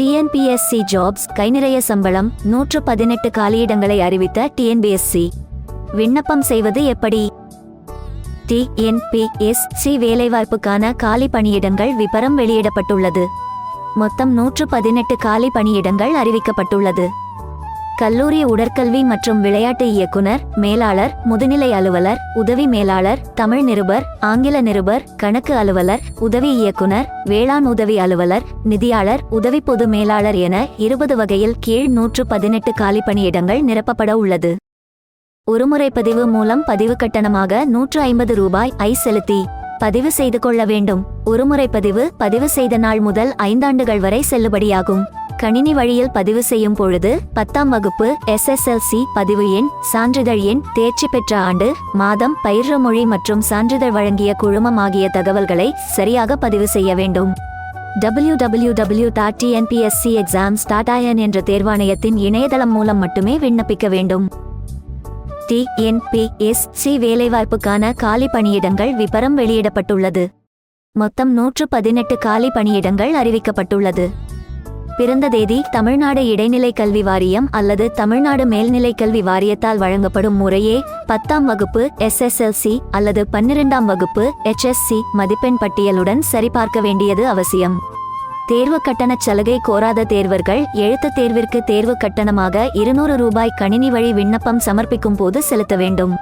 TNPSC jobs கை நிறைய சம்பளம் நூற்று பதினெட்டு காலியிடங்களை அறிவித்த டிஎன்பிஎஸ்சி விண்ணப்பம் செய்வது எப்படி? டிஎன்பிஎஸ்சி வேலைவாய்ப்புக்கான காலி பணியிடங்கள் விபரம் வெளியிடப்பட்டுள்ளது. மொத்தம் நூற்று பதினெட்டு காலி பணியிடங்கள் அறிவிக்கப்பட்டுள்ளது. கல்லூரி உடற்கல்வி மற்றும் விளையாட்டு இயக்குனர் மேலாளர் முதுநிலை அலுவலர் உதவி மேலாளர் தமிழ் நிருபர் ஆங்கில நிருபர் கணக்கு அலுவலர் உதவி இயக்குனர் வேளாண் உதவி அலுவலர் நிதியாளர் உதவி பொது மேலாளர் என இருபது வகையில் கீழ் நூற்று பதினெட்டு காலி பணியிடங்கள் நிரப்பப்பட உள்ளது. ஒருமுறை பதிவு மூலம் பதிவு கட்டணமாக நூற்று ஐம்பது ரூபாய் ஐ செலுத்தி பதிவு செய்து கொள்ள வேண்டும். ஒருமுறை பதிவு பதிவு செய்த நாள் முதல் ஐந்தாண்டுகள் வரை செல்லுபடியாகும். கணினி வழியில் பதிவு செய்யும் பொழுது பத்தாம் வகுப்பு எஸ்எஸ்எல்சி பதிவு எண் சான்றிதழ் எண் தேர்ச்சி பெற்ற ஆண்டு மாதம் பயிற்று மொழி மற்றும் சான்றிதழ் வழங்கிய குழுமம் ஆகிய தகவல்களை சரியாக பதிவு செய்ய வேண்டும். W W W dot TNPSC exams dot என்ற தேர்வாணையத்தின் இணையதளம் மூலம் மட்டுமே விண்ணப்பிக்க வேண்டும். டிஎன்பிஎஸ்சி வேலைவாய்ப்புக்கான காலி பணியிடங்கள் விபரம் வெளியிடப்பட்டுள்ளது. மொத்தம் நூற்று பதினெட்டு காலி பணியிடங்கள் அறிவிக்கப்பட்டுள்ளது. பிறந்த தேதி தமிழ்நாடு இடைநிலை கல்வி வாரியம் அல்லது தமிழ்நாடு மேல்நிலை கல்வி வாரியத்தால் வழங்கப்படும் முறையே பத்தாம் வகுப்பு எஸ்எஸ்எல்சி அல்லது பன்னிரெண்டாம் வகுப்பு எச்எஸ்சி மதிப்பெண் பட்டியலுடன் சரிபார்க்க வேண்டியது அவசியம். தேர்வு கட்டணச் சலுகை கோராத தேர்வர்கள் எழுத்துத் தேர்விற்கு தேர்வு கட்டணமாக இருநூறு ரூபாய் கணினி வழி விண்ணப்பம் சமர்ப்பிக்கும் போது செலுத்த வேண்டும்.